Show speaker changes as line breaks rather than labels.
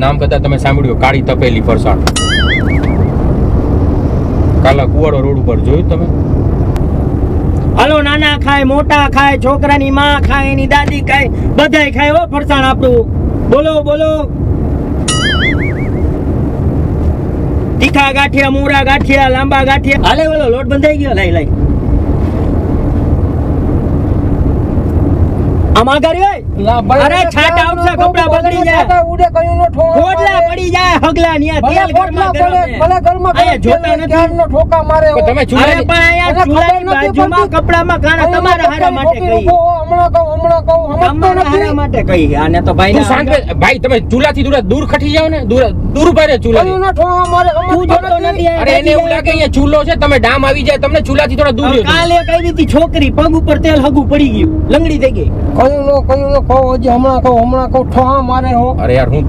નામ કદાચ તમે સાંભળ્યું કાળી તપેલી ફરસાણ. કાલા કુવાડો રોડ ઉપર જોયું તમે?
હાલો, નાના ખાય, મોટા ખાય, છોકરાની માં ખાય, એની દાદી ખાય, બધાય ખાય હો ફરસાણ આપણું. બોલો બોલો. તીખા ગાંઠિયા, મૂરા ગાંઠિયા, લાંબા ગાંઠિયા. હાલે બોલો લોટ બંધાઈ ગયો. લઈ લઈ આમાં કર્યો અરે છાટ આવશે કપડા બગડી જાય.
ઉડે કયું નો ઠો
પડી જાય હગલા ન્યા તેલ ઘરમાં
પડે ભલે ઘરમાં
અહીંયા જોતા નથી.
ક્યારનો ઠોકા મારે
તમે
અરે પણ અહીંયા ચૂલાની બાજુમાં કપડામાં કાણા તમારા હારા માટે કહી.
હમણાં કહું હમણાં કહું
તમારા હારા માટે કહી. આને તો ભાઈ
શાંત ભાઈ તમે ચૂલાથી દૂર દૂર ખટી જાવ ને દૂર દૂર
ઊભા
ચૂલા
નો ઠો મારે
તું જોતો નથી.
એને એવું લાગે અહીંયા ચૂલો છે તમે ડામ આવી જાય તમને ચૂલાથી થોડા દૂર રહ્યો
કાલે કઈ હતી છોકરી પગ ઉપર તેલ હગું પડી ગયું લંગડી થઈ ગઈ.
કયું નો કયું નો કહો હજી હમણાં કહો હમણાં કહો ઠો મારે હો.
અરે યાર હું